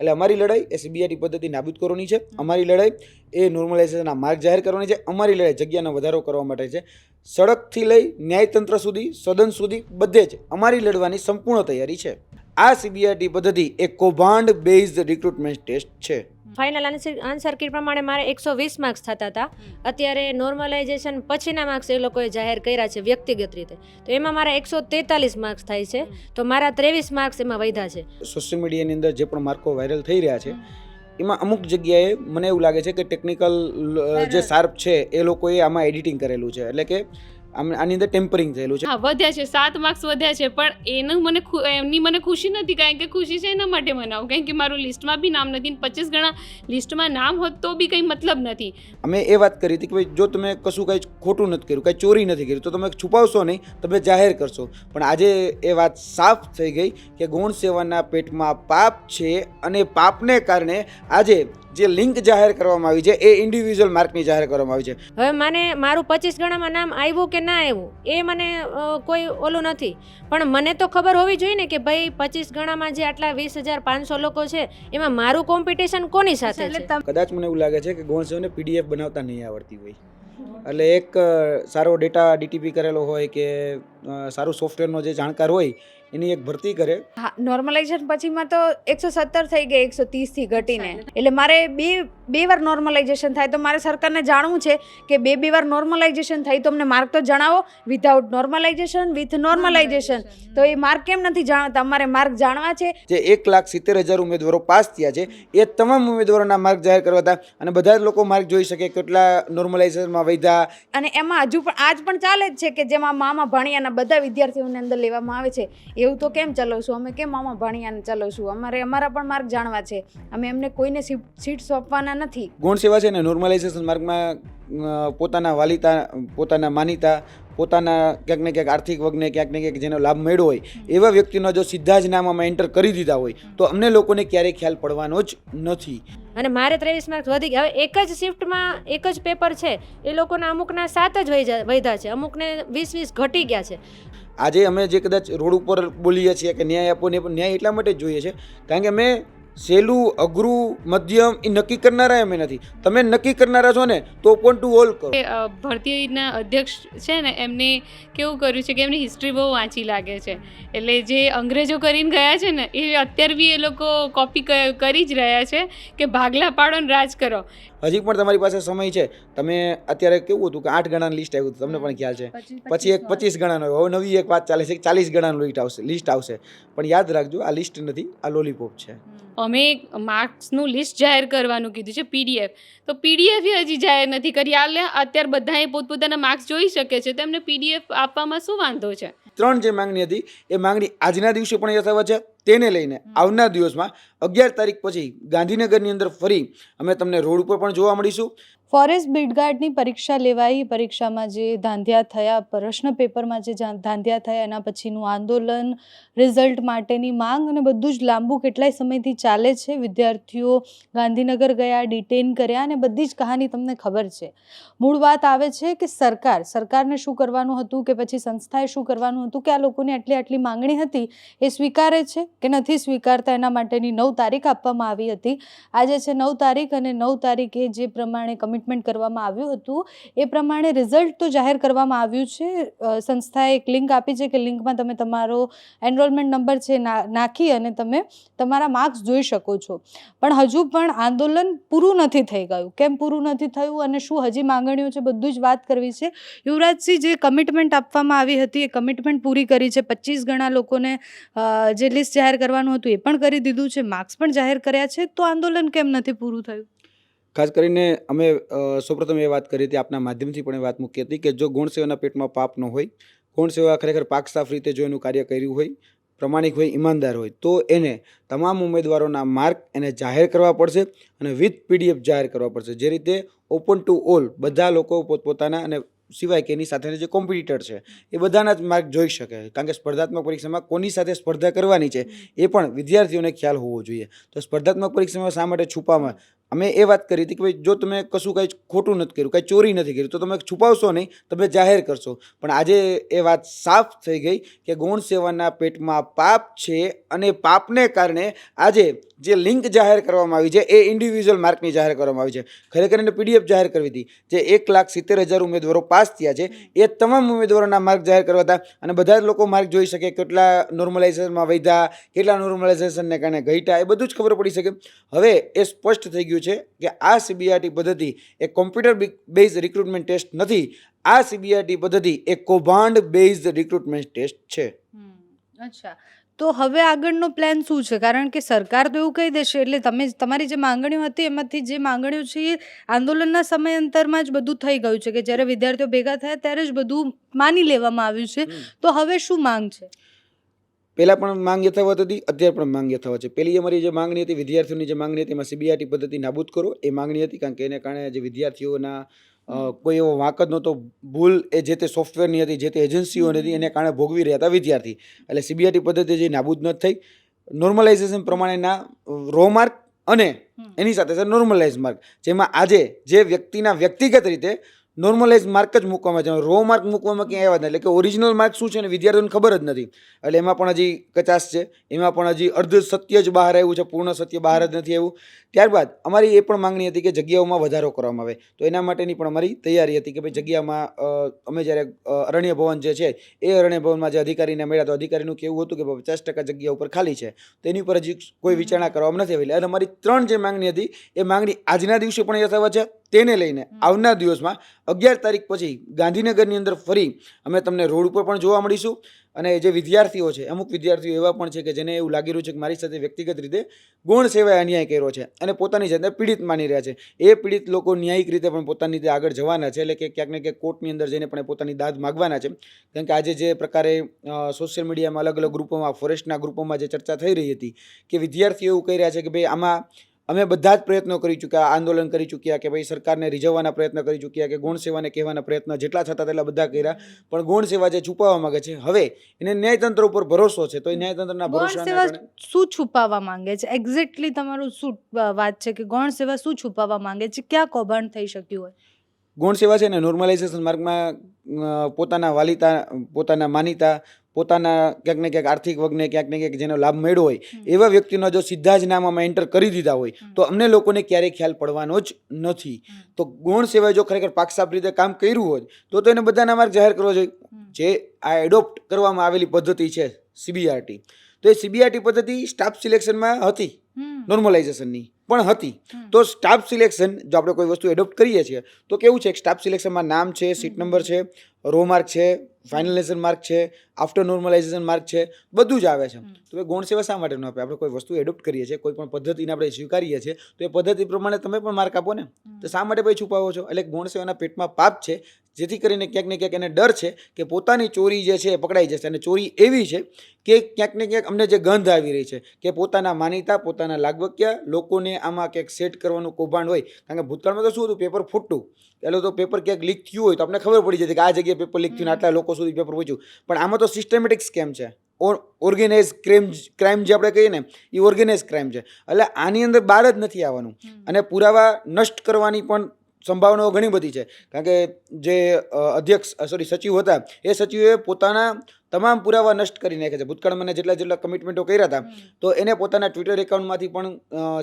એટલે અમારી લડાઈ એ સીબીઆઈટી પદ્ધતિ નાબૂદ કરવાની છે. અમારી લડાઈ એ નોર્મલાઇઝેશનના માર્ગ જાહેર કરવાની છે. અમારી લડાઈ જગ્યાનો વધારો કરવા માટે છે. સડકથી લઈ ન્યાયતંત્ર સુધી, સદન સુધી બધે જ અમારી લડવાની સંપૂર્ણ તૈયારી છે. આ સીબીઆઈટી પદ્ધતિ એ કૌભાંડ બેઝડ રિક્રુટમેન્ટ ટેસ્ટ છે. ફાઇનલ આન્સર કી પ્રમાણે મારે એકસો વીસ માર્ક્સ થતા હતા. અત્યારે નોર્મલાઇઝેશન પછીના માર્ક્સ એ લોકોએ જાહેર કર્યા છે વ્યક્તિગત રીતે. તો એમાં મારા એકસો તેતાલીસ માર્ક્સ થાય છે. તો મારા ત્રેવીસ માર્ક્સ એમાં વધ્યા છે. સોશિયલ મીડિયાની અંદર જે પણ માર્કો વાયરલ થઈ રહ્યા છે એમાં અમુક જગ્યાએ મને એવું લાગે છે કે ટેકનિકલ જે શાર્પ છે એ લોકોએ આમાં એડિટિંગ કરેલું છે. એટલે કે આની અંદર ટેમ્પરિંગ થયેલું છે. હા વધ્યા છે. સાત માર્ક્સ વધ્યા છે પણ એનું મને એમની મને ખુશી નથી કારણ કે ખુશી છે એના માટે મનાવું કારણ કે મારું લિસ્ટમાં બી નામ નથી પચીસ ગણા લિસ્ટમાં નામ હોત તો બી કંઈ મતલબ નથી. અમે એ વાત કરી હતી કે ભાઈ જો તમે કશું કંઈ ખોટું નથી કર્યું કાંઈ ચોરી નથી કરી તો તમે છુપાવશો નહીં તમે જાહેર કરશો. પણ આજે એ વાત સાફ થઈ ગઈ કે ગૌણ સેવાના પેટમાં પાપ છે અને પાપને કારણે આજે જે લિંક જાહેર કરવામાં આવી છે એ ઇન્ડિવિજ્યુઅલ માર્કની જાહેર કરવામાં આવી છે. હવે મને મારું પચીસ ગણામાં નામ આવ્યું કે ના આવ્યું એ મને કોઈ ઓલું નથી. પણ મને તો ખબર હોવી જોઈએ ને કે ભાઈ પચીસ ગણામાં જે આટલા વીસ હજાર પાંચસો લોકો છે એમાં મારું કોમ્પિટિશન કોની સાથે છે? કદાચ મને એવું લાગે છે કે ગૌણ પીડીએફ બનાવતા નહીં આવડતી હોય. એટલે એક સારો ડેટા ડીટીપી કરેલો હોય કે સારું સોફ્ટવેરનો જે જાણકાર હોય એની એક ભરતી કરે. હા નોર્મલાઇઝેશન પછીમાં તો એકસો સત્તર થઈ ગઈ એકસો ત્રીસથી ઘટીને. એટલે મારે બે બે વાર નોર્મલાઇઝેશન થાય. તો મારે સરકારને જાણવું છે કે બે બે વાર નોર્મલાઇઝેશન થાય તો અમને માર્ક તો જણાવો. વિધાઉટ નોર્મલાઇઝેશન વિથ નોર્મલાઇઝેશન તો એ માર્ક કેમ નથી જાણતા? અમારે માર્ક જાણવા છે. જે એક લાખ સિત્તેર હજાર ઉમેદવારો પાસ થયા છે એ તમામ ઉમેદવારોના માર્ક જાહેર કરવા હતા. અને બધા જ લોકો માર્ક જોઈ શકે કેટલા નોર્મલાઇઝેશનમાં વૈધા અને એમાં હજુ પણ આજ પણ ચાલે જ છે કે જેમાં મામા ભણિયાના બધા વિદ્યાર્થીઓને અંદર લેવામાં આવે છે. એવું તો કેમ ચલાવશું? અમે કેમ મામા ભાણિયાને ચલાવશું? અમારે અમારા પણ માર્ક જાણવા છે. અમે એમને કોઈને સીટ સોંપવાના નથી. ગુણ સેવા છે ને નોર્મલાઇઝેશન માર્ગમાં પોતાના વાલિતા પોતાના માનીતા પોતાના ક્યાંક ને ક્યાંક આર્થિક વર્ગને ક્યાંક ને ક્યાંક જેનો લાભ મળ્યો હોય એવા વ્યક્તિનો જો સીધા જ નામ આમાં એન્ટર કરી દીધા હોય તો અમને લોકોને ક્યારેય ખ્યાલ પડવાનો જ નથી. અને મારે ત્રેવીસ માર્ક્સ વધી ગયા. હવે એક જ શિફ્ટમાં એક જ પેપર છે એ લોકોના અમુકના સાત જ વધ્યા છે. અમુકને વીસ વીસ ઘટી ગયા છે. આજે અમે જે કદાચ રોડ ઉપર બોલીએ છીએ કે ન્યાય આપો ને ન્યાય એટલા માટે જ જોઈએ છે કારણ કે અમે સહેલું, અઘરું, મધ્યમ, એ નક્કી કરનારા અમે નથી તમે નક્કી કરનારા છો ને, તો પણ ટુ ઓલ કરો. ભરતીના અધ્યક્ષ છે ને, એમને કેવું કર્યું છે કે એમની હિસ્ટ્રી બહુ વાંચી લાગે છે. એટલે જે અંગ્રેજો કરીને ગયા છે ને, એ અત્યારે બી એ લોકો કોપી કરી જ રહ્યા છે કે ભાગલા પાડો ને રાજ કરો. હજી પણ તમારી પાસે સમય છે. તમે અત્યારે કેવું હતું કે આઠ ગણાનું લિસ્ટ આવ્યું હતું તમને પણ ખ્યાલ છે. પછી એક પચીસ ગણાનો હવે નવી એક વાત ચાલે છે કે ચાલીસ ગણાનું લિસ્ટ આવશે લિસ્ટ આવશે. પણ યાદ રાખજો આ લિસ્ટ નથી આ લોલીપોપ છે. અમે માર્ક્સનું લિસ્ટ જાહેર કરવાનું કીધું છે પીડીએફ તો પીડીએફ હજી જાહેર નથી કરી. અત્યારે બધાએ પોતપોતાના માર્ક્સ જોઈ શકે છે. તો એમને પીડીએફ આપવામાં શું વાંધો છે? ત્રણ જે માંગણી હતી, એ માંગણી આજના દિવસે પણ યથાવત છે. તેને લઈને આવનાર દિવસમાં અગિયાર તારીખ પછી ગાંધીનગરની અંદર ફરી અમે તમને રોડ ઉપર પણ જોવા મળીશું. ફોરેસ્ટ બિડગાર્ડની પરીક્ષા લેવાઈ. પરીક્ષામાં જે ધાંધ્યા થયા, પ્રશ્ન પેપરમાં જે ધાંધ્યા થયા, એના પછીનું આંદોલન, રિઝલ્ટ માટેની માંગ અને બધું જ લાંબુ કેટલાય સમયથી ચાલે છે. વિદ્યાર્થીઓ ગાંધીનગર ગયા, ડિટેન કર્યા અને બધી જ કહાની તમને ખબર છે. મૂળ વાત આવે છે કે સરકાર, સરકારને શું કરવાનું હતું કે પછી સંસ્થાએ શું કરવાનું હતું, કે આ લોકોની આટલી આટલી માંગણી હતી, એ સ્વીકારે છે કે નથી સ્વીકારતા, એના માટેની નવ તારીખ આપવામાં આવી હતી. આજે છે નવ તારીખ અને નવ તારીખે જે પ્રમાણે કમિટમેન્ટ કરવામાં આવ્યું હતું. એ પ્રમાણે રિઝલ્ટ તો જાહેર કરવામાં આવ્યું છે. સંસ્થાએ એક લિંક આપી છે કે લિંકમાં તમે તમારો એનરોલમેન્ટ નંબર છે નાખી અને તમે તમારા માર્ક્સ જોઈ શકો છો. પણ હજુ પણ આંદોલન પૂરું નથી થઈ ગયું. કેમ પૂરું નથી થયું અને શું હજી માંગણીઓ છે બધું જ વાત કરવી છે. યુવરાજસિંહ જે કમિટમેન્ટ આપવામાં આવી હતી, એ કમિટમેન્ટ પૂરી કરી છે. પચીસ ગણા લોકોને જે લિસ્ટ જાહેર કરવાનું હતું એ પણ કરી દીધું છે. માર્ક્સ પણ જાહેર કર્યા છે. તો આંદોલન કેમ નથી પૂરું થયું? ખાસ કરીને અમે સૌપ્રથમ એ વાત કરી હતી, આપના માધ્યમથી પણ એ વાત મૂકી હતી કે જો ગુણ સેવાના પેટમાં પાપ ન હોય, ગુણ સેવા ખરેખર પાક સાફ રીતે જો એનું કાર્ય કર્યું હોય, પ્રમાણિક હોય, ઈમાનદાર હોય, તો એને તમામ ઉમેદવારોના માર્ક એને જાહેર કરવા પડશે અને વિથ પીડીએફ જાહેર કરવા પડશે. જે રીતે ઓપન ટુ ઓલ બધા લોકો પોતપોતાના અને સિવાય કે એની સાથેના જે કોમ્પિટિટર છે, એ બધાના જ માર્ક જોઈ શકે. કારણ કે સ્પર્ધાત્મક પરીક્ષામાં કોની સાથે સ્પર્ધા કરવાની છે, એ પણ વિદ્યાર્થીઓને ખ્યાલ હોવો જોઈએ. તો સ્પર્ધાત્મક પરીક્ષામાં શા માટે છુપામાં અમે એ વાત કરી હતી કે ભાઈ, જો તમે કશું કંઈ ખોટું નથી કર્યું, કાંઈ ચોરી નથી કર્યું તો તમે છુપાવશો નહીં તમે જાહેર કરશો. પણ આજે એ વાત સાફ થઈ ગઈ કે ગૌણ સેવાના પેટમાં પાપ છે અને પાપને કારણે આજે જે લિંક જાહેર કરવામાં આવી છે, એ ઇન્ડિવિજ્યુઅલ માર્કની જાહેર કરવામાં આવી છે. ખરેખર એને પીડીએફ જાહેર કરવી હતી, જે એક લાખ સિત્તેર હજાર ઉમેદવારો પાસ થયા છે. એ તમામ ઉમેદવારોના માર્ક જાહેર કરવા હતા અને બધા જ લોકો માર્ક જોઈ શકે કેટલા નોર્મલાઇઝેશનમાં વધ્યા, કેટલા નોર્મલાઇઝેશનને કારણે ઘટ્યા, એ બધું જ ખબર પડી શકે. હવે એ સ્પષ્ટ થઈ ગયું છે કે આ સીબીઆરટી પદ્ધતિ એ કોમ્પ્યુટર બેઝ રિક્રુટમેન્ટ ટેસ્ટ નથી. આ સીબીઆરટી પદ્ધતિ એ કૌભાંડ બેઝ રિક્રુટમેન્ટ ટેસ્ટ છે. અચ્છા. તો હવે આગળનો પ્લાન શું છે? કારણ કે સરકાર તો એવું કહી દેશે એટલે તમે તમારી જે માંગણીઓ હતી એમાંથી જે માંગણીઓ છે એ આંદોલનના સમયાંતરમાં જ બધું થઈ ગયું છે કે જ્યારે વિદ્યાર્થીઓ ભેગા થયા ત્યારે જ બધું માની લેવામાં આવ્યું છે. તો હવે શું માંગ છે? પહેલાં પણ માંગ યથાવત હતી અત્યારે પણ માંગ યથાવત છે. પહેલી અમારી જે માંગણી હતી વિદ્યાર્થીઓની જે માંગણી હતી એમાં સીબીઆરટી પદ્ધતિ નાબૂદ કરો. એ માંગણી હતી કારણ કે એને કારણે જે વિદ્યાર્થીઓના કોઈ એવો વાંક જ નહોતો. ભૂલ એ જે તે સોફ્ટવેરની હતી જે તે એજન્સીઓની હતી એને કારણે ભોગવી રહ્યા હતા વિદ્યાર્થી. એટલે સીબીઆરટી પદ્ધતિ જે નાબૂદ ન થઈ. નોર્મલાઇઝેશન પ્રમાણેના રો માર્ક અને એની સાથે સાથે નોર્મલાઇઝ માર્ક જેમાં આજે જે વ્યક્તિના વ્યક્તિગત રીતે નોર્મલાઇઝ માર્ક જ મૂકવામાં છે. રો માર્ક મૂકવામાં ક્યાંય આવ્યા નથી. એટલે કે ઓરિજિનલ માર્ક શું છે ને વિદ્યાર્થીઓને ખબર જ નથી. એટલે એમાં પણ હજી કચાશ છે. એમાં પણ હજી અર્ધ સત્ય જ બહાર આવ્યું છે. પૂર્ણ સત્ય બહાર જ નથી આવ્યું. ત્યારબાદ અમારી એ પણ માંગણી હતી કે જગ્યાઓમાં વધારો કરવામાં આવે. તો એના માટેની પણ અમારી તૈયારી હતી કે ભાઈ જગ્યામાં અમે જ્યારે અરણ્ય ભવન જે છે, એ અરણ્ય ભવનમાં જે અધિકારીને મળ્યા તો અધિકારીનું કેવું હતું કે પચાસ ટકા જગ્યા ઉપર ખાલી છે. તેની ઉપર હજી કોઈ વિચારણા કરવામાં નથી આવેલી. અને અમારી ત્રણ જે માંગણી હતી, એ માંગણી આજના દિવસે પણ યથાવત છે. તેને લઈને આવનાર દિવસમાં અગિયાર તારીખ પછી ગાંધીનગરની અંદર ફરી અમે તમને રોડ ઉપર પણ જોવા મળીશું. અને જે વિદ્યાર્થીઓ છે અમુક વિદ્યાર્થીઓ એવા પણ છે કે જેને એવું લાગી રહ્યું છે કે મારી સાથે વ્યક્તિગત રીતે ગુણ સેવાએ અન્યાય કર્યો છે અને પોતાની જાતને પીડિત માની રહ્યા છે. એ પીડિત લોકો ન્યાયિક રીતે પણ પોતાની રીતે આગળ જવાના છે. એટલે કે ક્યાંક ને ક્યાંક કોર્ટની અંદર જઈને પણ પોતાની દાદ માગવાના છે. કારણ કે આજે જે પ્રકારે સોશિયલ મીડિયામાં અલગ અલગ ગ્રુપોમાં ફોરેસ્ટના ગ્રુપોમાં જે ચર્ચા થઈ રહી હતી કે વિદ્યાર્થીઓ એવું કહી રહ્યા છે કે ભાઈ આમાં અમે બધા જ પ્રયત્નો કરી ચૂક્યા આંદોલન કરી ચૂક્યા કે ભાઈ સરકારને રીઝવવાના પ્રયત્ન કરી ચૂક્યા કે ગૌણ સેવાને કહેવાના પ્રયત્ન જેટલા થતા તેટલા બધા કર્યા. પણ ગૌણ સેવા જે છુપાવવા માંગે છે હવે એને ન્યાયતંત્ર ઉપર ભરોસો છે તો એ ન્યાયતંત્રના ભરોસા સેવા શું છુપાવવા માંગે છે? એક્ઝેક્ટલી તમારું શું વાત છે કે ગૌણ સેવા શું છુપાવવા માંગે છે? ક્યાં કૌભાંડ થઈ શક્યું હોય? ગૌણ સેવા છે ને નોર્મલાઇઝેશન માર્ગમાં પોતાના વાલિતા પોતાના માનીતા પોતાના ક્યાંક ને ક્યાંક આર્થિક વર્ગને ક્યાંક ને ક્યાંક જેનો લાભ મળ્યો હોય એવા વ્યક્તિનો જો સીધા જ નામ એન્ટર કરી દીધા હોય તો અમને લોકોને ક્યારેય ખ્યાલ પડવાનો જ નથી. તો ગૌણ સેવાએ જો ખરેખર પાકસાપ રીતે કામ કર્યું હોય તો તો એને બધાના માર્ગ જાહેર કરવો જોઈએ. જે આ એડોપ્ટ કરવામાં આવેલી પદ્ધતિ છે સીબીઆરટી તો એ સીબીઆરટી પદ્ધતિ સ્ટાફ સિલેક્શનમાં હતી નોર્મલાઇઝેશનની પણ હતી. તો સ્ટાફ સિલેક્શન જો આપણે કોઈ વસ્તુ એડોપ્ટ કરીએ છીએ તો કેવું છે? સ્ટાફ સિલેક્શનમાં નામ છે સીટ નંબર છે રો માર્ક છે ફાઇનલાઇઝેશન માર્ક છે આફ્ટર નોર્મલાઇઝેશન માર્ક છે બધું જ આવે છે. તો એ ગૌણ સેવા શા માટે ન આપે? આપણે કોઈ વસ્તુ એડોપ્ટ કરીએ છીએ કોઈ પણ પદ્ધતિને આપણે સ્વીકારીએ છીએ તો એ પદ્ધતિ પ્રમાણે તમે પણ માર્ક આપો ને. તો શા માટે પછી છુપાવો છો? એટલે ગૌણ સેવાના પેટમાં પાપ છે જેથી કરીને ક્યાંક ને ક્યાંક એને ડર છે કે પોતાની ચોરી જે છે એ પકડાઈ જશે અને ચોરી એવી છે કે ક્યાંક ને ક્યાંક અમને જે ગંધ આવી રહી છે કે પોતાના માનીતા પોતાના લાગવક્યા લોકોને આમાં ક્યાંક સેટ કરવાનું કૌભાંડ હોય. કારણ કે ભૂતકાળમાં તો શું હતું? પેપર ફૂટતું. પહેલો તો પેપર ક્યાંક લીક થયું હોય તો આપણે ખબર પડી જતી કે આ જગ્યાએ પેપર લીક થયું આટલા લોકો સુધી પેપર પહોંચ્યું. પણ આમાં તો સિસ્ટમેટિક સ્કેમ છે. ઓર્ગેનાઇઝ ક્રાઇમ ક્રાઇમ જે આપણે કહીએ ને એ ઓર્ગેનાઇઝ ક્રાઇમ છે. એટલે આની અંદર બહાર જ નથી આવવાનું. અને પુરાવા નષ્ટ કરવાની પણ સંભાવનાઓ ઘણી બધી છે. કારણ કે જે અધ્યક્ષ સોરી સચિવ હતા એ સચિવે પોતાના તમામ પુરાવા નષ્ટ કરી નાખ્યા છે. ભૂતકાળમાં મને જેટલા જેટલા કમિટમેન્ટો કર્યા હતા તો એને પોતાના ટ્વિટર એકાઉન્ટમાંથી પણ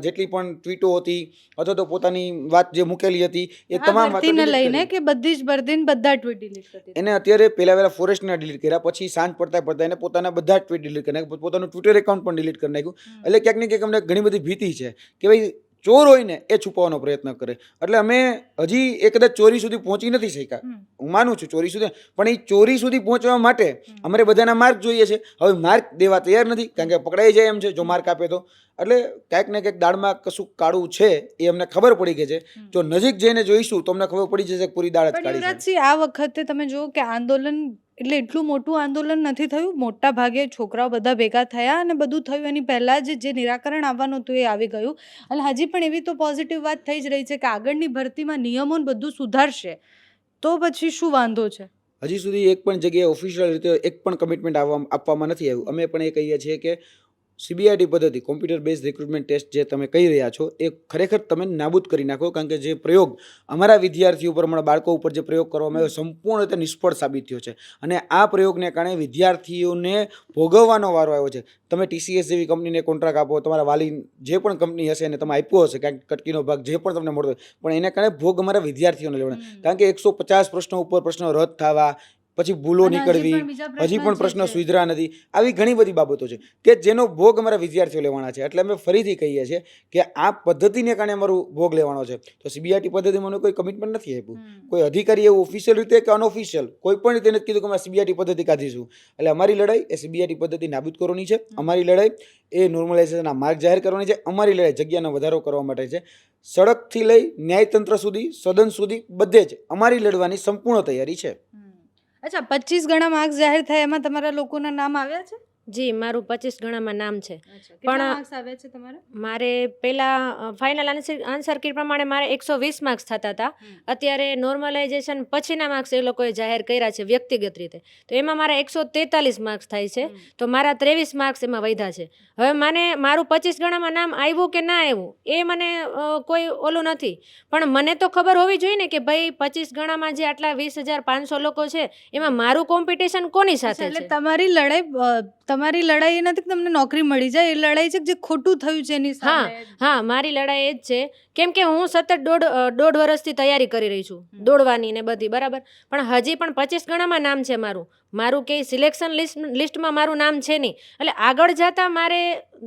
જેટલી પણ ટ્વીટો હતી અથવા તો પોતાની વાત જે મૂકેલી હતી એ તમામ લઈને કે બધી જ ભરતીને બધા ટ્વીટ ડિલીટ કરી એને અત્યારે પહેલા પહેલા ફોરેસ્ટના ડિલીટ કર્યા પછી સાંજ પડતા પડતા એને પોતાના બધા ટ્વીટ ડિલીટ કરી નાખ્યા પોતાનું ટ્વિટર એકાઉન્ટ પણ ડિલીટ કરી નાખ્યું. એટલે ક્યાંક ને ક્યાંક અમને ઘણી બધી ભીતિ છે કે ભાઈ ચોર હોય ને એ છુપાવવાનો પ્રયત્ન કરે. એટલે અમે હજી એ કદાચ ચોરી સુધી પહોંચી નથી શક્યા. હું માનું છું ચોરી સુધી. પણ એ ચોરી સુધી પહોંચવા માટે અમારે બધાના માર્ક જોઈએ છે. હવે માર્ક દેવા તૈયાર નથી. કારણ કે પકડાઈ જાય એમ છે જો માર્ક આપે તો. એટલે ક્યાંક ને ક્યાંક દાળમાં કશું કાળું છે એ અમને ખબર પડી ગઈ છે. જો નજીક જઈને જોઈશું તો અમને ખબર પડી જશે કે પૂરી દાળ જ કાઢી આ વખતે તમે જુઓ કે આંદોલન એટલે એટલું મોટું આંદોલન નથી થયું. મોટા ભાગે છોકરાઓ બધા ભેગા થયા અને બધું થયું. એની પહેલાં જ જે નિરાકરણ આવવાનું હતું એ આવી ગયું. અને હજી પણ એવી તો પોઝિટિવ વાત થઈ જ રહી છે કે આગળની ભરતીમાં નિયમો બધું સુધારશે. તો પછી શું વાંધો છે? હજી સુધી એક પણ જગ્યાએ ઓફિશિયલ રીતે એક પણ કમિટમેન્ટ આપવામાં નથી આવ્યું. અમે પણ એ કહીએ છીએ કે સીબીઆઈટી પદ્ધતિ કોમ્પ્યુટર બેઝ રિક્રુટમેન્ટ ટેસ્ટ જે તમે કહી રહ્યા છો એ ખરેખર તમે નાબૂદ કરી નાખો કારણ કે જે પ્રયોગ અમારા વિદ્યાર્થીઓ ઉપર અમારા બાળકો ઉપર જે પ્રયોગ કરવામાં આવ્યો સંપૂર્ણ રીતે નિષ્ફળ સાબિત થયો છે. અને આ પ્રયોગને કારણે વિદ્યાર્થીઓને ભોગવવાનો વારો આવ્યો છે. તમે ટીસીએસ જેવી કંપનીને કોન્ટ્રાક્ટ આપો તમારા વાલી જે પણ કંપની હશે એને તમે આપ્યો હશે ક્યાંક કટકીનો ભાગ જે પણ તમને મળતો હોય પણ એને કારણે ભોગ અમારા વિદ્યાર્થીઓને લેવાનો. કારણ કે એકસો પચાસ પ્રશ્નો ઉપર પ્રશ્નો રદ થવા પછી ભૂલો નીકળવી હજી પણ પ્રશ્ન સુધરા નથી. આવી ઘણી બધી બાબતો છે કે જેનો ભોગ અમારા વિદ્યાર્થીઓ લેવાના છે. એટલે અમે ફરીથી કહીએ છીએ કે આ પદ્ધતિને કારણે અમારું ભોગ લેવાનો છે. તો સીબીઆઈટી પદ્ધતિમાં મને કોઈ કમિટમેન્ટ નથી આપ્યું. કોઈ અધિકારી એવું ઓફિશિયલ રીતે કે અનઓફિશિયલ કોઈ પણ રીતે નથી કીધું કે અમે સીબીઆઈટી પદ્ધતિ કાઢીશું. એટલે અમારી લડાઈ એ સીબીઆઈટી પદ્ધતિ નાબૂદ કરવાની છે. અમારી લડાઈ એ નોર્મલાઇઝેશનના માર્ગ જાહેર કરવાની છે. અમારી લડાઈ જગ્યાનો વધારો કરવા માટે છે. સડકથી લઈ ન્યાયતંત્ર સુધી સદન સુધી બધે જ અમારી લડવાની સંપૂર્ણ તૈયારી છે. અચ્છા પચીસ ગણા માર્ક્સ જાહેર થયા એમાં તમારા લોકોના નામ આવ્યા છે? જી મારું પચીસ ગણામાં નામ છે. પણ- માર્ક્સ આવ્યા છે તમારા? મારે પહેલાં ફાઇનલ આન્સર કી પ્રમાણે મારે એકસો વીસ માર્ક્સ થતા હતા. અત્યારે નોર્મલાઇઝેશન પછીના માર્ક્સ એ લોકોએ જાહેર કર્યા છે વ્યક્તિગત રીતે. તો એમાં મારા એકસો તેતાલીસ માર્ક્સ થાય છે. તો મારા ત્રેવીસ માર્ક્સ એમાં વધ્યા છે. હવે મને મારું પચીસ ગણામાં નામ આવ્યું કે ના આવ્યું એ મને કોઈ ઓલું નથી. પણ મને તો ખબર હોવી જોઈએ ને કે ભાઈ પચીસ ગણામાં જે આટલા વીસ હજાર પાંચસો લોકો છે એમાં મારું કોમ્પિટિશન કોની સાથે એટલે તમારી લડાઈ તમારી લડાઈ એ નથી કે તમને નોકરી મળી જાય એ લડાઈ છે કે જે ખોટું થયું છે એની સામે? હા મારી લડાઈ એ જ છે. કેમ કે હું સતત દોઢ અ, દોઢ વર્ષથી તૈયારી કરી રહી છું દોડવાની ને બધી બરાબર? પણ હજી પણ પચીસ ગણામાં નામ છે મારું. મારું કે સિલેક્શન લિસ્ટ લિસ્ટમાં મારું નામ છે નહીં. એટલે આગળ જતાં મારે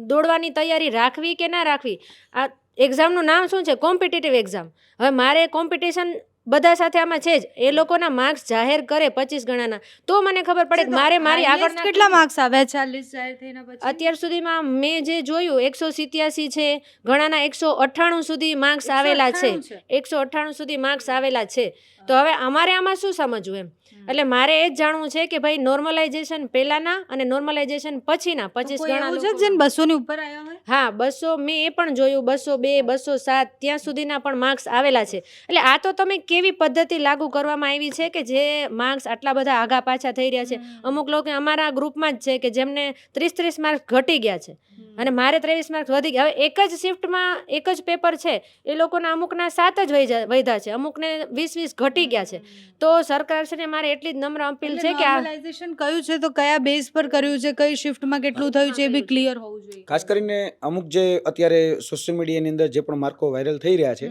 દોડવાની તૈયારી રાખવી કે ના રાખવી? આ એક્ઝામનું નામ શું છે? કોમ્પિટિટિવ એક્ઝામ હવે મારે કોમ્પિટિશન બધા સાથે આમાં છે જ. એ લોકોના માર્ક્સ જાહેર કરે પચીસ ગણાના. તો મને ખબર પડે કે મારે મારી આગળ કેટલા માર્ક્સ આવે? છે જાહેર થઈને પછી? અત્યાર સુધીમાં મેં જે જોયું એકસો સિત્યાસી છે ઘણાના એકસો અઠ્ઠાણું સુધી માર્ક્સ આવેલા છે. એકસો અઠ્ઠાણું સુધી માર્ક્સ આવેલા છે. તો હવે અમારે આમાં શું સમજવું એમ? એટલે મારે એ જ જાણવું છે કે ભાઈ નોર્મલાઇઝેશન પહેલાના અને નોર્મલાઇઝેશન પછીના પચીસ ગણા છે લોકો- જેને બસો ની ઉપર હા બસો મેં એ પણ જોયું બસો બે બસો સાત ત્યાં સુધીના પણ માર્ક્સ આવેલા છે. એટલે આ તો તમે કેવી પદ્ધતિ લાગુ કરવામાં આવી છે કે જે માર્ક્સ આટલા બધા આગા પાછા થઈ રહ્યા છે? અમુક લોકો અમારા ગ્રુપમાં જ છે કે જેમને ત્રીસ ત્રીસ માર્ક્સ ઘટી ગયા છે. અને મારે ત્રેવીસ માર્ક્સ વધી ગયા. હવે એક જ શિફ્ટમાં એક જ પેપર છે એ લોકોના અમુકના સાત જ વધ્યા છે. અમુકને વીસ વીસ ઘટી ગયા છે. તો સરકારશ્રીને મારે એટલી જ નમ્ર અપીલ છે કે આ નોર્મલાઇઝેશન કયું છે? તો કયા બેઝ પર કર્યું છે? કઈ શિફ્ટમાં કેટલું થયું છે? એ બી ક્લિયર હોવું જોઈએ. ખાસ કરીને અમુક જે અત્યારે સોશિયલ મીડિયાની અંદર જે પણ માર્કો વાયરલ થઈ રહ્યા છે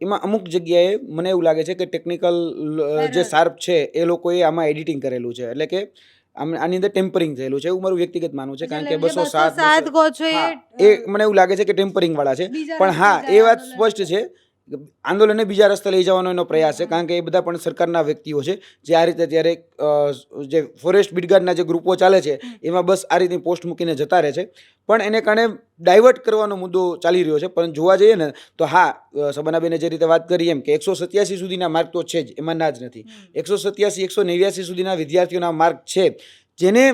એમાં અમુક જગ્યાએ મને એવું લાગે છે કે ટેકનિકલ જે શાર્પ છે એ લોકોએ આમાં એડિટિંગ કરેલું છે. એટલે કે આમ આની અંદર ટેમ્પરિંગ થયેલું છે એવું મારું વ્યક્તિગત માનવું છે કારણ કે બસો સાત એ મને એવું લાગે છે કે ટેમ્પરિંગ વાળા છે. પણ હા એ વાત સ્પષ્ટ છે. આંદોલનને બીજા રસ્તે લઈ જવાનો એનો પ્રયાસ છે કારણ કે એ બધા પણ સરકારના વ્યક્તિઓ છે જે આ રીતે અત્યારે જે ફોરેસ્ટ બિડગાર્ડના જે ગ્રુપો ચાલે છે એમાં બસ આ રીતની પોસ્ટ મૂકીને જતા રહે છે. પણ એને કારણે ડાયવર્ટ કરવાનો મુદ્દો ચાલી રહ્યો છે પણ જોવા જઈએ ને તો હા સબનાબેને જે રીતે વાત કરી એમ કે એકસો સત્યાસી સુધીના માર્ક તો છે જ એમાં ના જ નથી. એકસો સત્યાસી એકસો નેવ્યાસી સુધીના વિદ્યાર્થીઓના માર્ક છે. જેને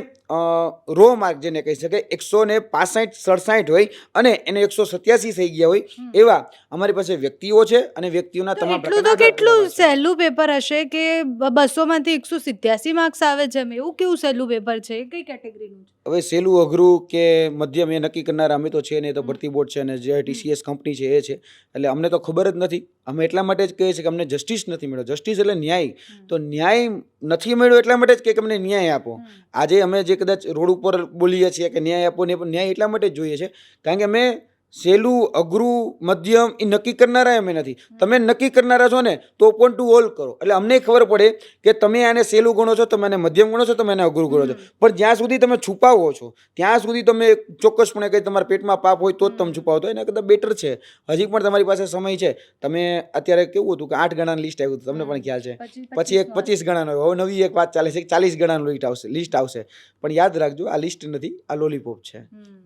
રો માર્ક જેને કહી શકાય એકસો ને પાસઠ સડસાઠ હોય અને એને એકસો સત્યાસી થઈ ગયા હોય એવા અમારી પાસે વ્યક્તિઓ છે અને વ્યક્તિઓના તમામ એટલું તો કેટલું. સહેલું પેપર હશે કે બસો માંથી એકસો સિત્યાસી માર્ક્સ આવે છે એમ? એવું કેવું સહેલું પેપર છે? કઈ કેટેગરીનું હવે સહેલું અઘરું કે મધ્યમ એ નક્કી કરનાર અમે તો છે ને તો ભરતી બોર્ડ છે અને જે ટીસીએસ કંપની છે એ છે. એટલે અમને તો ખબર જ નથી. અમે એટલા માટે જ કહીએ છીએ કે અમને જસ્ટિસ નથી મળ્યો. જસ્ટિસ એટલે ન્યાય. તો ન્યાય નથી મળ્યો એટલા માટે જ કે અમને ન્યાય આપો. આજે અમે જે કદાચ રોડ ઉપર બોલીએ છીએ કે ન્યાય આપો ને ન્યાય એટલા માટે જ જોઈએ છે. કારણ કે અમે સહેલું અઘરું મધ્યમ એ નક્કી કરનારા અમે નથી તમે નક્કી કરનારા છો ને તો ઓપન ટુ ઓલ કરો. એટલે અમને ખબર પડે કે તમે આને સહેલું ગણો છો તમે આને મધ્યમ ગણો છો તમે એને અઘરું ગણો છો. પણ જ્યાં સુધી તમે છુપાવો છો ત્યાં સુધી તમે ચોક્કસપણે કંઈ તમારા પેટમાં પાપ હોય તો જ તમે છુપાવો તો એના કરતાં બેટર છે. હજી પણ તમારી પાસે સમય છે. તમે અત્યારે કેવું હતું કે આઠ ગણાની લિસ્ટ આવ્યું હતું તમને પણ ખ્યાલ છે. પછી એક પચીસ ગણાનો. હવે નવી એક વાત ચાલે છે ચાલીસ ગણાનું લિસ્ટ આવશે લિસ્ટ આવશે. પણ યાદ રાખજો આ લિસ્ટ નથી આ લોલીપોપ છે.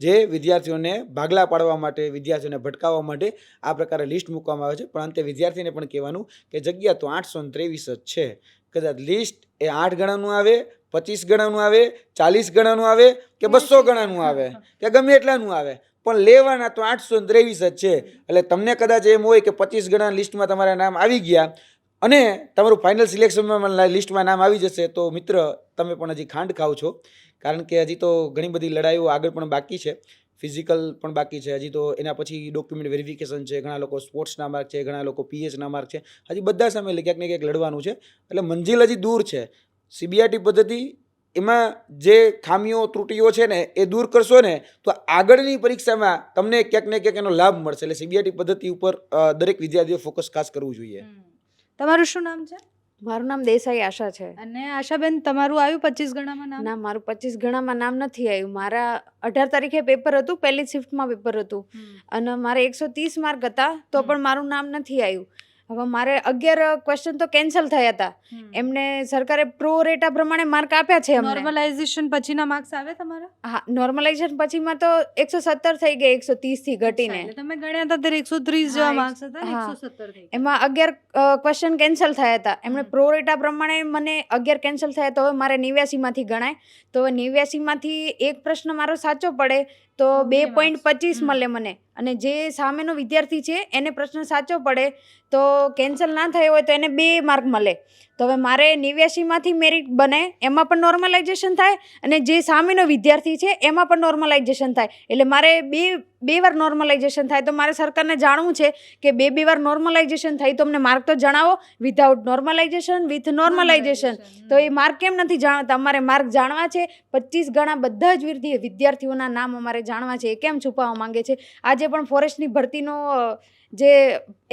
જે વિદ્યાર્થીઓને ભાગલા પાડવા માટે વિદ્યાર્થીઓને ભટકાવવા માટે આ પ્રકારે લિસ્ટ મૂકવામાં આવે છે. પણ અંતે વિદ્યાર્થીને પણ કહેવાનું કે જગ્યા તો આઠસો ત્રેવીસ જ છે. કદાચ લિસ્ટ એ આઠ ગણાનું આવે, પચીસ ગણાનું આવે, ચાલીસ ગણાનું આવે કે બસો ગણાનું આવે કે ગમે એટલાનું આવે. પણ લેવાના તો આઠસો ત્રેવીસ જ છે. એટલે તમને કદાચ એમ હોય કે પચીસ ગણા લિસ્ટમાં તમારા નામ આવી ગયા અને તમારું ફાઇનલ સિલેક્શનમાં લિસ્ટમાં નામ આવી જશે, તો મિત્ર, તમે પણ હજી ખાંડ ખાવ છો. કારણ કે હજી તો ઘણી બધી લડાઈઓ આગળ પણ બાકી છે. ફિઝિકલ પણ બાકી છે. હજી તો એના પછી ડોક્યુમેન્ટ વેરિફિકેશન છે, ઘણા લોકો સ્પોર્ટ્સના માર્ક છે, ઘણા લોકો પીએચના માર્ક છે. હજી બધા સામે ક્યાંક ને ક્યાંક લડવાનું છે. એટલે મંજિલ હજી દૂર છે. સીબીઆઈટી પદ્ધતિ એમાં જે ખામીઓ, ત્રુટીઓ છે ને, એ દૂર કરશો ને, તો આગળની પરીક્ષામાં તમને ક્યાંક ને ક્યાંક એનો લાભ મળશે. એટલે સીબીઆઈટી પદ્ધતિ ઉપર દરેક વિદ્યાર્થીઓ ફોકસ ખાસ કરવું જોઈએ. તમારું શું નામ છે? મારું નામ દેસાઈ આશા છે. અને આશાબેન તમારું આવ્યું પચીસ ગણામાં નામ? ના મારું પચીસ ગણામાં નામ નથી આવ્યું. મારા અઢાર તારીખે પેપર હતું પહેલી શિફ્ટમાં પેપર હતું. અને મારે એકસો ત્રીસ માર્ક હતા તો પણ મારું નામ નથી આવ્યું. હવે મારે અગિયાર ક્વેશ્ચન તો કેન્સલ થયા હતા. એમને સરકારે પ્રો રેટા પ્રમાણે માર્ક આપ્યા છે નોર્મલાઇઝેશન પછીના માર્ક્સ આવે તમારા? હા નોર્મલાઇઝેશન પછીમાં તો એકસો સત્તર થઈ ગયા એકસો ત્રીસથી ઘટીને તમે ગણ્યા હતા ત્યારે એકસો ત્રીસ જેવા માર્ક્સ હતા એકસો સત્તર એમાં અગિયાર ક્વેશ્ચન કેન્સલ થયા હતા. એમણે પ્રો રેટા પ્રમાણે મને અગિયાર કેન્સલ થયા તો હવે મારે નેવ્યાસીમાંથી ગણાય. તો હવે નેવ્યાસીમાંથી એક પ્રશ્ન મારો સાચો પડે તો બે પોઈન્ટ પચીસ મળે મને. અને જે સામેનો વિદ્યાર્થી છે એને પ્રશ્ન સાચો પડે તો કેન્સલ ના થયો હોય તો એને બે માર્ક મળે. તો હવે મારે નેવ્યાસીમાંથી મેરિટ બને એમાં પણ નોર્મલાઇઝેશન થાય અને જે સામેનો વિદ્યાર્થી છે એમાં પણ નોર્મલાઇઝેશન થાય. એટલે મારે બે બે વાર નોર્મલાઇઝેશન થાય. તો મારે સરકારને જાણવું છે કે બે બે વાર નોર્મલાઇઝેશન થાય તો અમને માર્ક તો જણાવો. વિધાઉટ નોર્મલાઇઝેશન વિથ નોર્મલાઇઝેશન તો એ માર્ક કેમ નથી જાણતા? અમારે માર્ક જાણવા છે. પચીસ ગણા બધા જ વિદ્યાર્થી વિદ્યાર્થીઓના નામ અમારે જાણવા છે. એ કેમ છુપાવવા માંગે છે? આજે પણ ફોરેસ્ટની ભરતીનો જે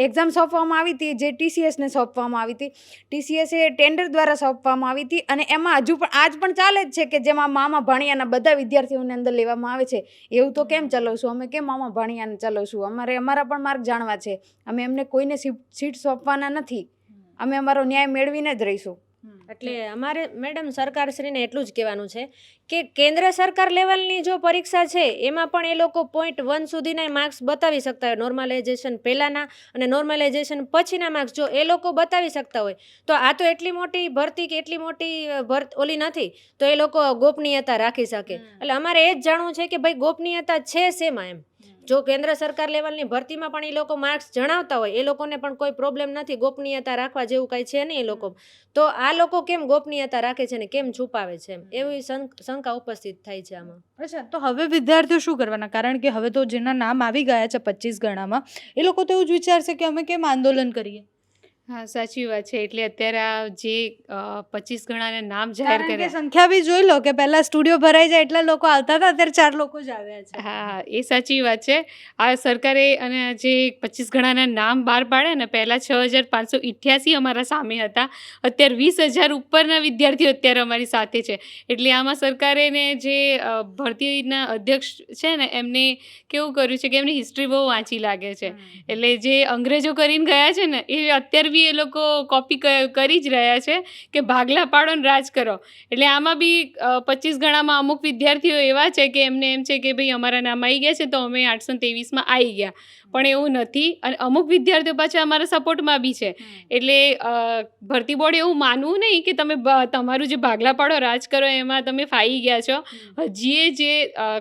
એક્ઝામ સોંપવામાં આવી હતી જે ટીસીએસને સોંપવામાં આવી હતી ટીસીએસ એ ટેન્ડર દ્વારા સોંપવામાં આવી હતી અને એમાં હજુ પણ આજ પણ ચાલે જ છે કે જેમાં મામા ભાણિયાના બધા વિદ્યાર્થીઓને અંદર લેવામાં આવે છે. એવું તો કેમ ચલાવશું? અમે કેમ મામા ચાલો છું અમારે અમારા પણ માર્ક જાણવા છે. અમે એમને કોઈને સીટ સોંપવાના નથી. અમે અમારો ન્યાય મેળવીને જ રહીશું. એટલે અમારે મેડમ સરકારશ્રીને એટલું જ કહેવાનું છે કે કેન્દ્ર સરકાર લેવલની જો પરીક્ષા છે એમાં પણ એ લોકો પોઈન્ટ વન સુધીના માર્ક્સ બતાવી શકતા હોય. નોર્મલાઇઝેશન પહેલાંના અને નોર્મલાઇઝેશન પછીના માર્ક્સ જો એ લોકો બતાવી શકતા હોય તો આ તો એટલી મોટી ભરતી કે એટલી મોટી ભરત ઓલી નથી તો એ લોકો ગોપનીયતા રાખી શકે. એટલે અમારે એ જ જાણવું છે કે ભાઈ ગોપનીયતા છે શેમાં એમ? જો કેન્દ્ર સરકાર લેવલની ભરતીમાં પણ એ લોકો માર્ક્સ જણાવતા હોય, એ લોકોને પણ કોઈ પ્રોબ્લેમ નથી ગોપનીયતા રાખવા જેવું કાંઈ છે નહીં એ લોકો. તો આ લોકો કેમ ગોપનીયતા રાખે છે ને કેમ છુપાવે છે એવી શંકા ઉપસ્થિત થાય છે આમાં. અચ્છા, તો હવે વિદ્યાર્થીઓ શું કરવાના? કારણ કે હવે તો જેના નામ આવી ગયા છે પચીસ ગણામાં, એ લોકો તો એવું જ વિચારશે કે અમે કેમ આંદોલન કરીએ? હા સાચી વાત છે. એટલે અત્યારે આ જે પચીસ ગણાના નામ જાહેર કરે સંખ્યા બી જોઈ લો કે પહેલા સ્ટુડિયો ભરાઈ જાય એટલા લોકો આવતા હતા અત્યારે ચાર લોકો જ આવ્યા છે. હા એ સાચી વાત છે. આ સરકારે અને જે પચીસ ગણાના નામ બહાર પાડે ને પહેલાં છ હજાર પાંચસો ઇઠ્યાસી અમારા સામે હતા. અત્યારે વીસ હજાર ઉપરના વિદ્યાર્થીઓ અત્યારે અમારી સાથે છે. એટલે આમાં સરકારે ને જે ભરતીના અધ્યક્ષ છે ને એમને કેવું કર્યું છે કે એમની હિસ્ટ્રી બહુ વાંચી લાગે છે. એટલે જે અંગ્રેજો કરીને ગયા છે ને એ અત્યારે બી એ લોકો કોપી કરી જ રહ્યા છે કે ભાગલા પાડો ને રાજ કરો. એટલે આમાં બી પચીસ ગણામાં અમુક વિદ્યાર્થીઓ એવા છે કે એમને એમ છે કે ભાઈ અમારા નામ આવી ગયા છે તો અમે આઠસો ત્રેવીસમાં આવી ગયા. પણ એવું નથી. અને અમુક વિદ્યાર્થીઓ પાછા અમારા સપોર્ટમાં બી છે. એટલે ભરતી બોર્ડ એવું માનવું નહીં કે તમે તમારું જે ભાગલા પાડો રાજ કરો એમાં તમે ફાઈ ગયા છો. હજી એ જે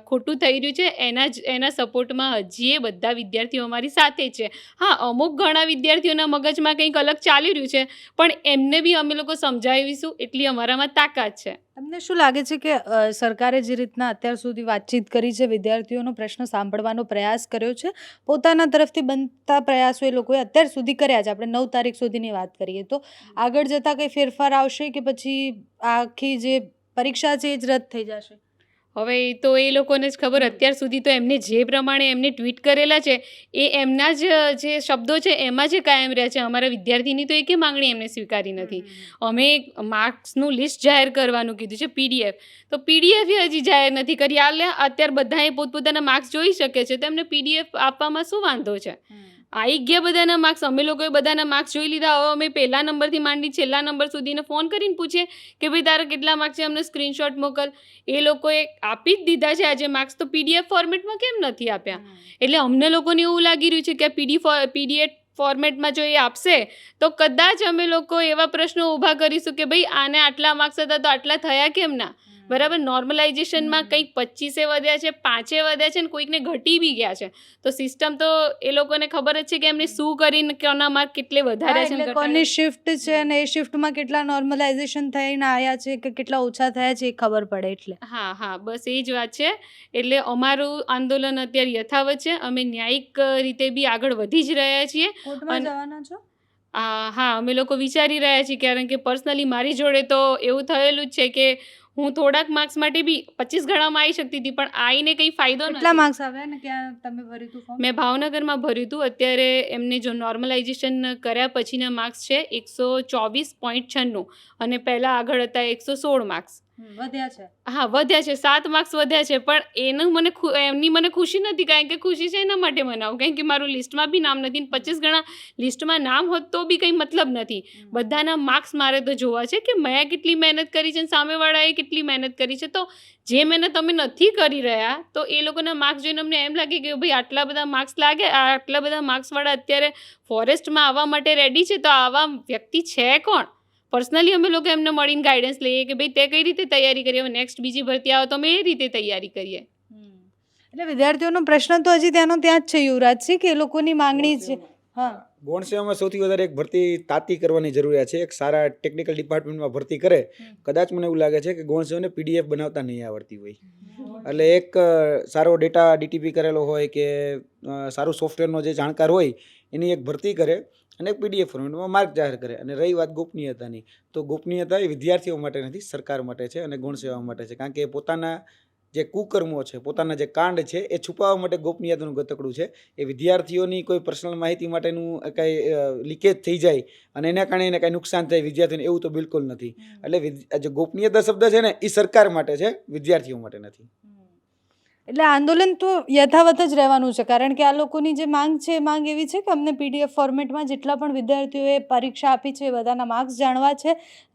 ખોટું થઈ રહ્યું છે એના જ એના સપોર્ટમાં હજી એ બધા વિદ્યાર્થીઓ અમારી સાથે જ છે. હા અમુક ઘણા વિદ્યાર્થીઓના મગજમાં કંઈક અલગ ચાલી રહ્યું છે પણ એમને બી અમે લોકો સમજાવીશું એટલી અમારામાં તાકાત છે. તમને શું લાગે છે કે સરકારે જે રીતના અત્યાર સુધી વાતચીત કરી છે, વિદ્યાર્થીઓનો પ્રશ્ન સાંભળવાનો પ્રયાસ કર્યો છે? પોતાના તરફથી બનતા પ્રયાસો એ લોકોએ અત્યાર સુધી કર્યા છે. આપણે નવ તારીખ સુધીની વાત કરીએ તો. આગળ જતાં કંઈ ફેરફાર આવશે કે પછી આખી જે પરીક્ષા છે એ જ રદ થઈ જશે? હવે તો એ લોકોને જ ખબર અત્યાર સુધી તો એમને જે પ્રમાણે એમને ટ્વીટ કરેલા છે એ એમના જ જે શબ્દો છે એમાં જ કાયમ રહ્યા છે. અમારા વિદ્યાર્થીની તો એકે માંગણી એમને સ્વીકારી નથી. અમે માર્ક્સનું લિસ્ટ જાહેર કરવાનું કીધું છે પીડીએફ તો પીડીએફ હજી જાહેર નથી કરી. આલે અત્યારે બધાએ પોતપોતાના માર્ક્સ જોઈ શકે છે. તો એમને પીડીએફ આપવામાં શું વાંધો છે? આવી ગયા બધાના માર્ક્સ અમે લોકોએ બધાના માર્ક્સ જોઈ લીધા. હવે અમે પહેલા નંબરથી માંડી છેલ્લા નંબર સુધીને ફોન કરીને પૂછીએ કે ભાઈ તારા કેટલા માર્ક્સ છે? અમને સ્ક્રીનશોટ મોકલ. એ લોકોએ આપી જ દીધા છે આજે માર્ક્સ તો પીડીએફ ફોર્મેટમાં કેમ નથી આપ્યા? એટલે અમને લોકોને એવું લાગી રહ્યું છે કે પીડી પીડીએફ ફોર્મેટમાં જો એ આપશે તો કદાચ અમે લોકો એવા પ્રશ્નો ઊભા કરીશું કે ભાઈ આને આટલા માર્ક્સ હતા તો આટલા થયા કેમ ના? બરાબર? નોર્મલાઇઝેશનમાં કંઈક પચીસે વધ્યા છે પાંચે વધ્યા છે ને કોઈકને ઘટી બી ગયા છે. તો સિસ્ટમ તો એ લોકોને ખબર જ છે કે એમને શું કરીને કોના માર્ક કેટલે વધારે છે કોની શિફ્ટ છે અને એ શિફ્ટમાં કેટલા નોર્મલાઇઝેશન થઈને આવ્યા છે કે કેટલા ઓછા થયા છે એ ખબર પડે એટલે. હા હા બસ એ જ વાત છે. એટલે અમારું આંદોલન અત્યારે યથાવત છે. અમે ન્યાયિક રીતે બી આગળ વધી જ રહ્યા છીએ. જવાના છો? હા અમે લોકો વિચારી રહ્યા છીએ કારણ કે પર્સનલી મારી જોડે તો એવું થયેલું જ છે કે હું થોડાક માર્ક્સ માટે બી પચીસ ગણામાં આવી શકતી હતી પણ આવીને કંઈ ફાયદો કેટલા માર્ક્સ આવ્યા ને ત્યાં તમે ભર્યું હતું મેં ભાવનગરમાં ભર્યું હતું અત્યારે એમને જો નોર્મલાઇઝેશન કર્યા પછીના માર્ક્સ છે એકસો ચોવીસ પોઈન્ટ છન્નું અને પહેલાં આગળ હતા એકસો સોળ માર્ક્સ વધ્યા છે. હા વધ્યા છે. સાત માર્ક્સ વધ્યા છે. પણ એનું મને એમની મને ખુશી નથી. કારણ કે ખુશી છે એના માટે મનાવું કારણ કે મારું લિસ્ટમાં બી નામ નથી પચીસ ગણા લિસ્ટમાં નામ હોત તો બી કંઈ મતલબ નથી. બધાના માર્ક્સ મારે તો જોવા છે કે મેં કેટલી મહેનત કરી છે અને સામેવાળાએ કેટલી મહેનત કરી છે. તો જે મહેનત અમે નથી કરી રહ્યા તો એ લોકોના માર્ક્સ જોઈને અમને એમ લાગે કે ભાઈ આટલા બધા માર્ક્સ લાગે આ આટલા બધા માર્ક્સવાળા અત્યારે ફોરેસ્ટમાં આવવા માટે રેડી છે. તો આવા વ્યક્તિ છે કોણ? પર્સનલી અમે લોકો એમને મળીને ગાઈડન્સ લઈએ કે ભાઈ તે કઈ રીતે તૈયારી કરી હવે નેક્સ્ટ બીજી ભરતી આવે તો અમે એ રીતે તૈયારી કરીએ. એટલે વિદ્યાર્થીઓનો પ્રશ્ન તો હજી ત્યાંનો ત્યાં જ છે યુવરાજસિંહ કે એ લોકોની માંગણી છે. હા. ગૌણ સેવામાં સૌથી વધારે એક ભરતી તાતી કરવાની જરૂરિયાત છે. એક સારા ટેકનિકલ ડિપાર્ટમેન્ટમાં ભરતી કરે કદાચ મને એવું લાગે છે કે ગૌણ સેવાને પીડીએફ બનાવતા નહીં આવડતી હોય. એટલે એક સારો ડેટા ડીટીપી કરેલો હોય કે સારું સોફ્ટવેરનો જે જાણકાર હોય એની એક ભરતી કરે. અને પીડીએફ ફોર્મેટમાં માર્ક જાહેર કરે. અને રહી વાત ગોપનીયતાની. તો ગોપનીયતા એ વિદ્યાર્થીઓ માટે નથી સરકાર માટે છે અને ગૌણ સેવા માટે છે. કારણ કે પોતાના જે કુકર્મો છે પોતાના જે કાંડ છે એ છુપાવવા માટે ગોપનીયતાનું ગતકડું છે. એ વિદ્યાર્થીઓની કોઈ પર્સનલ માહિતી માટેનું કાંઈ લીકેજ થઈ જાય અને એના કારણે એને કાંઈ નુકસાન થાય વિદ્યાર્થીઓને એવું તો બિલકુલ નથી. એટલે જે ગોપનીયતા શબ્દ છે ને એ સરકાર માટે છે વિદ્યાર્થીઓ માટે નથી. એટલે આંદોલન તો યથાવત જ રહેવાનું છે, કારણ કે આ લોકોની જે માંગ છે, એ માંગ એવી છે કે અમને પીડીએફ ફોર્મેટમાં જેટલા પણ વિદ્યાર્થીઓએ પરીક્ષા આપી છે, એ બધાના માર્ક્સ જાણવા છે.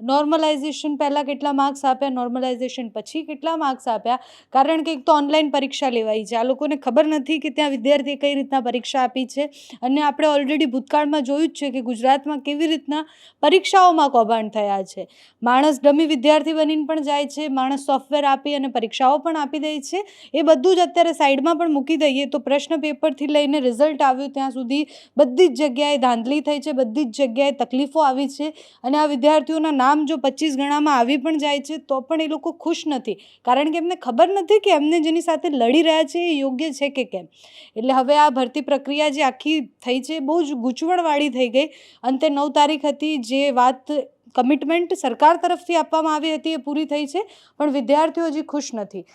નોર્મલાઇઝેશન પહેલાં કેટલા માર્ક્સ આપ્યા નોર્મલાઇઝેશન પછી કેટલા માર્ક્સ આપ્યા, કારણ કે એક તો ઓનલાઈન પરીક્ષા લેવાઈ છે. આ લોકોને ખબર નથી કે ત્યાં વિદ્યાર્થીએ કઈ રીતના પરીક્ષા આપી છે. અને આપણે ઓલરેડી ભૂતકાળમાં જોયું જ છે કે ગુજરાતમાં કેવી રીતના પરીક્ષાઓમાં કૌભાંડ થયા છે. માણસ ડમી વિદ્યાર્થી બનીને પણ જાય છે, માણસ સોફ્ટવેર આપી અને પરીક્ષાઓ પણ આપી દે છે. એ બધું જ અત્યારે સાઈડમાં પણ મૂકી દઈએ તો પ્રશ્ન પેપરથી લઈને રિઝલ્ટ આવ્યું ત્યાં સુધી બધી જ જગ્યાએ ધાંધલી થઈ છે, બધી જ જગ્યાએ તકલીફો આવી છે અને આ વિદ્યાર્થીઓના નામ જો પચીસ ગણામાં આવી પણ જાય છે તો પણ એ લોકો ખુશ નથી. કારણ કે એમને ખબર નથી કે એમને જેની સાથે લડી રહ્યા છે એ યોગ્ય છે કે કેમ. એટલે હવે આ ભરતી પ્રક્રિયા જે આખી થઈ છે બહુ જ ગૂંચવણવાળી થઈ ગઈ. અંતે નવ તારીખ હતી જે વાત કમિટમેન્ટ સરકાર તરફથી આપવામાં આવી હતી એ પૂરી થઈ છે, પણ વિદ્યાર્થીઓ હજી ખુશ નથી.